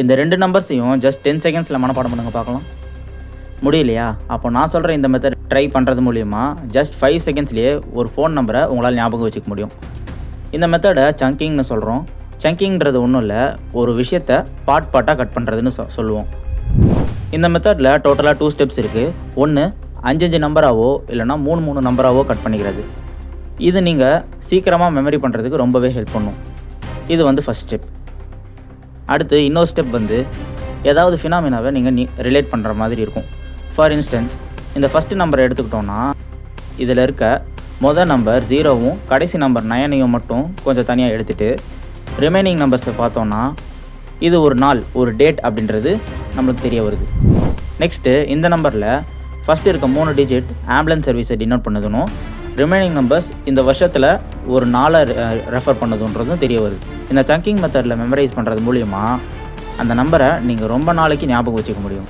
இந்த ரெண்டு நம்பர்ஸையும் just ten செகண்ட்ஸில் மனப்பாடம் பண்ணுங்க பார்க்கலாம். முடியலையா? அப்போ நான் சொல்கிற இந்த மெத்தட் ட்ரை பண்ணுறது மூலிமா ஜஸ்ட் ஃபைவ் செகண்ட்ஸ்லேயே ஒரு ஃபோன் நம்பரை உங்களால் ஞாபகம் வச்சுக்க முடியும். இந்த மெத்தடை சங்கிங்னு சொல்கிறோம் சங்கிங்கிறது ஒன்றும் இல்லை ஒரு விஷயத்தை பார்ட் பார்ட்டாக கட் பண்ணுறதுன்னு சொ சொல்லுவோம். இந்த மெத்தடில் டோட்டலாக டூ ஸ்டெப்ஸ் இருக்குது ஒன்று அஞ்சஞ்சு நம்பராகவோ இல்லைனா மூணு மூணு நம்பராகவோ கட் பண்ணிக்கிறது. இது நீங்கள் சீக்கிரமாக மெமரி பண்ணுறதுக்கு ரொம்பவே ஹெல்ப் பண்ணும். இது வந்து ஃபஸ்ட் ஸ்டெப் அடுத்து இன்னொரு ஸ்டெப் வந்து ஏதாவது ஃபினாமினாவை நீங்கள் நீ ரிலேட் பண்ணுற மாதிரி இருக்கும். ஃபார் இன்ஸ்டன்ஸ் இந்த ஃபஸ்ட்டு நம்பரை எடுத்துக்கிட்டோன்னா இதில் இருக்க மொதல் நம்பர் ஜீரோவும் கடைசி நம்பர் நயனையும் மட்டும் கொஞ்சம் தனியாக எடுத்துகிட்டு ரிமைனிங் நம்பர்ஸை பார்த்தோன்னா இது ஒரு நாள் ஒரு டேட் அப்படின்றது நம்மளுக்கு தெரிய வருது. நெக்ஸ்ட்டு இந்த நம்பரில் ஃபஸ்ட்டு இருக்க மூணு டிஜிட் ஆம்புலன்ஸ் சர்வீஸை டினோட் பண்ணுதுனும் ரிமைனிங் நம்பர்ஸ் இந்த வருஷத்தில் ஒரு நாளை ரெஃபர் பண்ணதுன்றதும் தெரிய வருது. இந்த சங்கிங் மெத்தடில் மெமரைஸ் பண்ணுறது மூலிமா அந்த நம்பரை நீங்கள் ரொம்ப நாளைக்கு ஞாபகம் வச்சுக்க முடியும்.